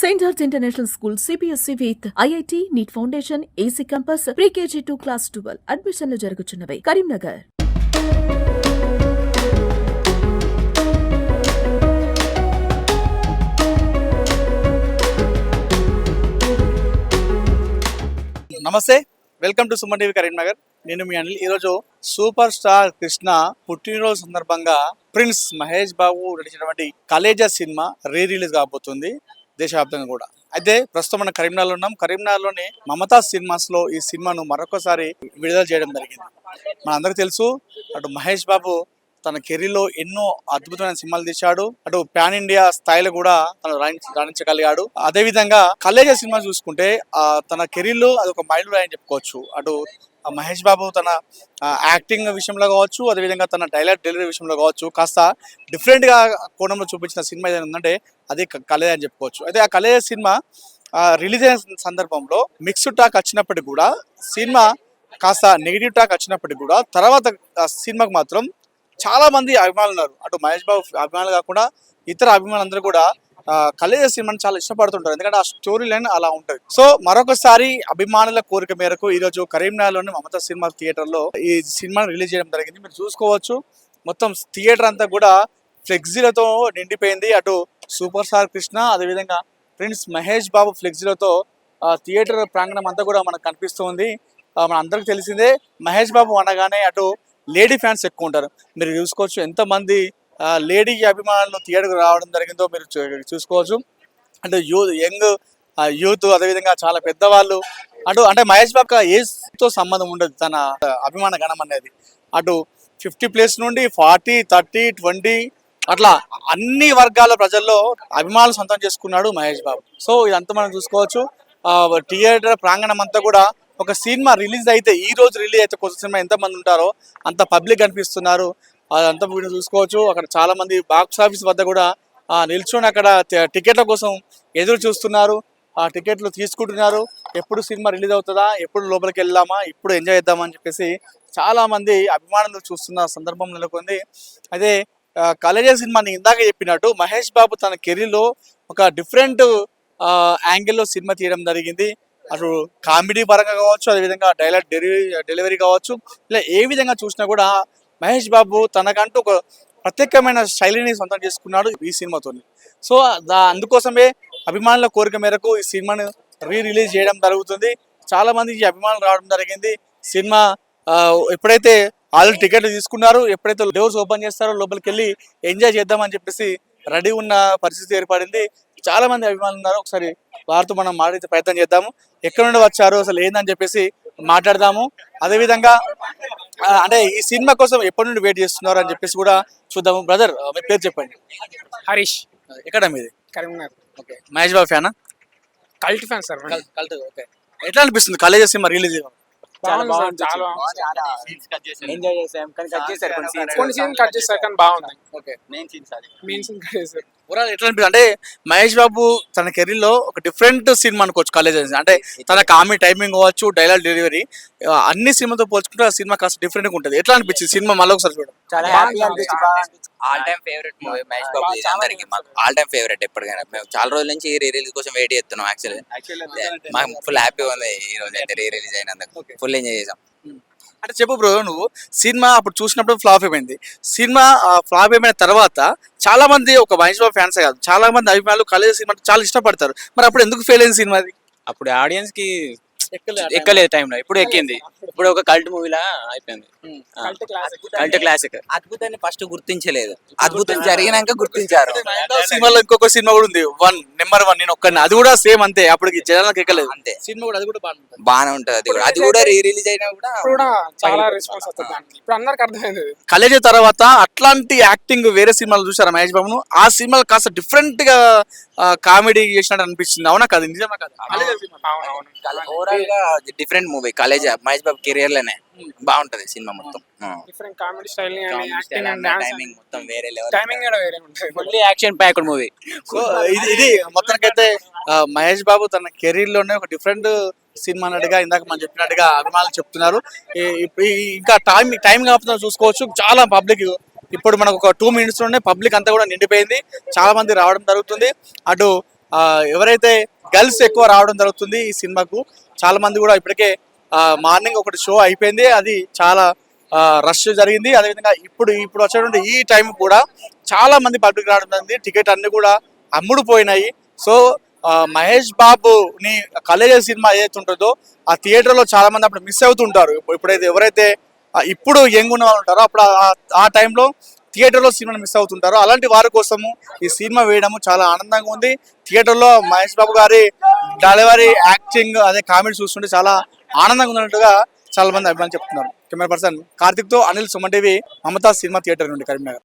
Saint George international school CBSE with IIT NEET foundation AC campus pre KG to class twelve అడ్మిషన్లు జరుగుతున్నవి కరీంనగర్. నమస్తే. Welcome to Suman TV Karimnagar. నేను మీ అనిల్. ఈరోజు super star Krishna పుట్టినరోజు సందర్భంగా ప్రిన్స్ మహేష్ బాబు నడిచినటువంటి కలేజా సినిమా రీ రిలీజ్ కాబోతుంది. దేశవ్యాప్తంగా కూడా. అయితే ప్రస్తుతం మనం కరీంనగర్లో ఉన్నాం. కరీంనగర్లోని మమతా సినిమాస్లో ఈ సినిమాను మరొకసారి విడుదల చేయడం జరిగింది. మనందరికి తెలుసు అటు మహేష్ బాబు తన కెరీర్లో ఎన్నో అద్భుతమైన సినిమాలు తీశాడు. అటు పాన్ ఇండియా స్థాయిలో కూడా తను రాణించగలిగాడు. అదే విధంగా సినిమా చూసుకుంటే తన కెరీర్లో అది ఒక మైల్ రాయని చెప్పుకోవచ్చు. అటు మహేష్ బాబు తన యాక్టింగ్ విషయంలో కావచ్చు అదేవిధంగా తన డైలాగ్ డెలివరీ విషయంలో కావచ్చు కాస్త డిఫరెంట్గా కోణంలో చూపించిన సినిమా ఏదైనా ఉందంటే అది క- అని చెప్పుకోవచ్చు. అయితే ఆ కళే సినిమా రిలీజ్ అయిన సందర్భంలో మిక్స్డ్ టాక్ వచ్చినప్పటికీ కూడా సినిమా కాస్త నెగిటివ్ టాక్ వచ్చినప్పటికీ కూడా తర్వాత సినిమాకు సినిమాకి మాత్రం చాలా మంది అభిమానులు ఉన్నారు. అటు మహేష్ బాబు అభిమానులు కాకుండా ఇతర అభిమానులందరూ కూడా కలేజ సినిమాని చాలా ఇష్టపడుతుంటారు. ఎందుకంటే ఆ స్టోరీ లైన్ అలా ఉంటుంది. సో మరొకసారి అభిమానుల కోరిక మేరకు ఈ రోజు కరీంనగర్లోని మమత సినిమా థియేటర్లో ఈ సినిమాని రిలీజ్ చేయడం జరిగింది. మీరు చూసుకోవచ్చు. మొత్తం థియేటర్ అంతా కూడా ఫ్లెక్సీలతో నిండిపోయింది. అటు సూపర్ స్టార్ కృష్ణ అదేవిధంగా ప్రిన్స్ మహేష్ బాబు ఫ్లెక్సీలతో థియేటర్ ప్రాంగణం అంతా కూడా మనకు కనిపిస్తుంది మన అందరికి తెలిసిందే మహేష్ బాబు అనగానే అటు లేడీ ఫ్యాన్స్ ఎక్కువ ఉంటారు. మీరు చూసుకోవచ్చు. ఎంతమంది లేడీ అభిమానులు థియేటర్కి రావడం జరిగిందో మీరు చూ- చూసుకోవచ్చు. అంటే యూత్ యంగ్ యూత్ అదేవిధంగా చాలా పెద్దవాళ్ళు అటు అంటే మహేష్ బాబు ఏజ్తో సంబంధం ఉండదు తన అభిమాన గణం అనేది. అటు ఫిఫ్టీ ప్లేస్ నుండి ఫార్టీ థర్టీ ట్వంటీ అట్లా అన్ని వర్గాల ప్రజల్లో అభిమానులు సొంతం చేసుకున్నాడు మహేష్ బాబు. సో ఇదంతా మనం చూసుకోవచ్చు. థియేటర్ ప్రాంగణం అంతా కూడా ఒక సినిమా రిలీజ్ అయితే ఈ రోజు రిలీజ్ అయితే కొత్త సినిమా ఎంతమంది ఉంటారో అంత పబ్లిక్ కనిపిస్తున్నారు. అదంతా మీరు చూసుకోవచ్చు. అక్కడ చాలా మంది బాక్స్ ఆఫీస్ వద్ద కూడా నిల్చొని అక్కడ టికెట్ల కోసం ఎదురు చూస్తున్నారు. ఆ టికెట్లు తీసుకుంటున్నారు. ఎప్పుడు సినిమా రిలీజ్ అవుతుందా ఎప్పుడు లోపలికి వెళ్దామా ఇప్పుడు ఎంజాయ్ చేద్దామా అని చెప్పేసి చాలా మంది అభిమానులు చూస్తున్న సందర్భం నెలకొంది. అదే కలేజా సినిమాని ఇందాక చెప్పినట్టు మహేష్ బాబు తన కెరీర్లో ఒక డిఫరెంట్ యాంగిల్లో సినిమా తీయడం జరిగింది. అటు కామెడీ పరంగా కావచ్చు అదేవిధంగా డైలాగ్ డెలివరీ డెలివరీ కావచ్చు ఇలా ఏ విధంగా చూసినా కూడా మహేష్ బాబు తనకంటూ ఒక ప్రత్యేకమైన శైలిని సొంతం చేసుకున్నాడు ఈ సినిమాతో సో దా అందుకోసమే అభిమానుల కోరిక మేరకు ఈ సినిమాను రీ రిలీజ్ చేయడం జరుగుతుంది. చాలా మంది అభిమానులు రావడం జరిగింది. సినిమా ఎప్పుడైతే ఆల్రెడీ టికెట్లు తీసుకున్నారు ఎప్పుడైతే డోర్స్ ఓపెన్ చేస్తారో లోపలికి వెళ్ళి ఎంజాయ్ చేద్దామని చెప్పేసి రెడీ ఉన్న పరిస్థితి ఏర్పడింది. చాలా మంది అభిమానులు ఉన్నారు. ఒకసారి వారితో మనం మాట్లాడే ప్రయత్నం చేద్దాము. ఎక్కడ నుండి వచ్చారు? అసలు ఏందని చెప్పేసి మాట్లాడదాము. అదేవిధంగా అంటే ఈ సినిమా కోసం ఎప్పటి నుండి వెయిట్ చేస్తున్నారు అని చెప్పేసి కూడా చూద్దాము బ్రదర్ మీ పేరు చెప్పండి. హరీష్. ఎక్కడ మీది? కరీంనగర్. ఓకే. మహేష్ బాబు ఫ్యానా? కల్ట్ ఫ్యాన్ సార్ మనం. ఓకే. ఎట్లా అనిపిస్తుంది? కాలేజ్ సినిమా రిలీజ్ చాలా బాగుంది. ఎంజాయ్ చేసాం కానీ కట్ చేశారు కొన్ని సీన్ కట్ చేస్తారు కానీ బాగుంది. Okay. Main scenes main scene cut చేశారు. ఓవరాల్ ఎట్లా అనిపిస్తుంది? అంటే మహేష్ బాబు తన కెరీర్లో ఒక డిఫరెంట్ సినిమా అనుకోవచ్చు కాలేజ్ అంటే తన కామెడీ టైమింగ్ కావచ్చు డైలాగ్ డెలివరీ అన్ని సినిమాతో పోల్చుకుంటే ఆ సినిమా కాస్త డిఫరెంట్గా ఉంటుంది. ఎట్లా అనిపించింది సినిమా మళ్ళీ ఒకసారి చూడండి all time favourite movie Mahesh Babu ఇది అందరికి మాకు ఆల్ టైమ్ ఫేవరెట్ ఎప్పటికైనా. మేము చాలా రోజుల నుంచి రీ రిలీజ్ కోసం వెయిట్ చేస్తున్నాం యాక్చువల్లీ మాకు ఫుల్ హ్యాపీ ఉంది ఈ రోజు. అయితే రీ రిలీజ్ అయినందుకు. ఫుల్ ఎంజాయ్ చేసాం. అంటే చెప్పు బ్రో నువ్వు సినిమా అప్పుడు చూసినప్పుడు ఫ్లాప్ అయిపోయింది. సినిమా ఫ్లాప్ అయిపోయిన తర్వాత చాలా మంది ఒక మహేష్ బాబు ఫ్యాన్స్ కాదు చాలా మంది అభిమానులు కాలేజ్ సినిమా చాలా ఇష్టపడతారు. మరి అప్పుడు ఎందుకు ఫెయిల్ అయింది సినిమా అది? అప్పుడు ఆడియన్స్కి ఎక్కలేదు టైంలో ఇప్పుడు ఎక్కింది. ఇప్పుడు ఒక కల్ట్ మూవీలా అయిపోయింది. కల్ట్ క్లాసిక్ కల్ట్ క్లాసిక్ అద్భుతాన్ని ఫస్ట్ గుర్తించలేదు. అద్భుతం జరిగినాక గుర్తించారు. సినిమాలో ఇంకొక సినిమా కూడా ఉంది. వన్ నెంబర్ వన్ నేను ఒక్కడిని. అది కూడా సేమ్ అంతే. అప్పటికి జనాలకు ఎక్కలేదు. అంతే. సినిమా కూడా అది కూడా బాగానే ఉంటది. అది కూడా. అది కూడా రీ రిలీజ్ అయినా కూడా చాలా రెస్పాన్స్ వస్తుంది ఇప్పుడు అందరికి అర్థమైంది. కలేజ తర్వాత అట్లాంటి యాక్టింగ్ వేరే సినిమాలు చూసారా మహేష్ బాబును? ఆ సినిమాలు కాస్త డిఫరెంట్గా కామెడీ చేసినట్టు అనిపించింది అవునా కాదు? నిజమా కాదు? Different movie college Mahesh Babu కెరియర్లోనే బాగుంటది సినిమా మొత్తం. డిఫరెంట్ కామెడీ స్టైల్ టైమింగ్ మొత్తం వేరే లెవెల్ టైమింగ్ కూడా వేరే ఉంటుంది. Fully action packed movie so ఇది ఇది మొత్తానికైతే మహేష్ బాబు తన కెరీర్లోనే ఒక డిఫరెంట్ సినిమా అన్నట్టుగా ఇందాక మనం చెప్పినట్టుగా అభిమానులు చెప్తున్నారు. ఇంకా టైం టైం కాపుతున్నా చూసుకోవచ్చు. చాలా పబ్లిక్ ఇప్పుడు మనకు ఒక టూ మినిట్స్లోనే పబ్లిక్ అంతా కూడా నిండిపోయింది. చాలా మంది రావడం జరుగుతుంది. అటు ఎవరైతే గర్ల్స్ ఎక్కువ రావడం జరుగుతుంది ఈ సినిమాకు చాలా మంది కూడా ఇప్పటికే మార్నింగ్ ఒకటి షో అయిపోయింది. అది చాలా రష్ జరిగింది. అదేవిధంగా ఇప్పుడు ఇప్పుడు వచ్చేటువంటి ఈ టైం కూడా చాలా మంది పబ్లిక్ రావడం జరిగింది. టికెట్ అన్ని కూడా అమ్ముడు పోయినాయి సో మహేష్ బాబుని కలేజ సినిమా ఏదైతే ఉంటుందో ఆ థియేటర్లో చాలా మంది అప్పుడు మిస్ అవుతుంటారు. ఇప్పుడైతే ఎవరైతే ఇప్పుడు యంగ్ ఉన్న వాళ్ళు ఉంటారో అప్పుడు ఆ- టైంలో థియేటర్లో సినిమాని మిస్ అవుతుంటారు. అలాంటి వారి కోసము ఈ సినిమా వేయడము చాలా ఆనందంగా ఉంది. థియేటర్లో మహేష్ బాబు గారి డెలివరీ యాక్టింగ్ అదే కామెడీ చూస్తుంటే చాలా ఆనందంగా ఉన్నట్టుగా చాలా మంది అభిమానులు చెప్తున్నారు. Camera person కార్తిక్తో Anil Suman TV Mamata cinema theatre నుండి కరీంనగర్.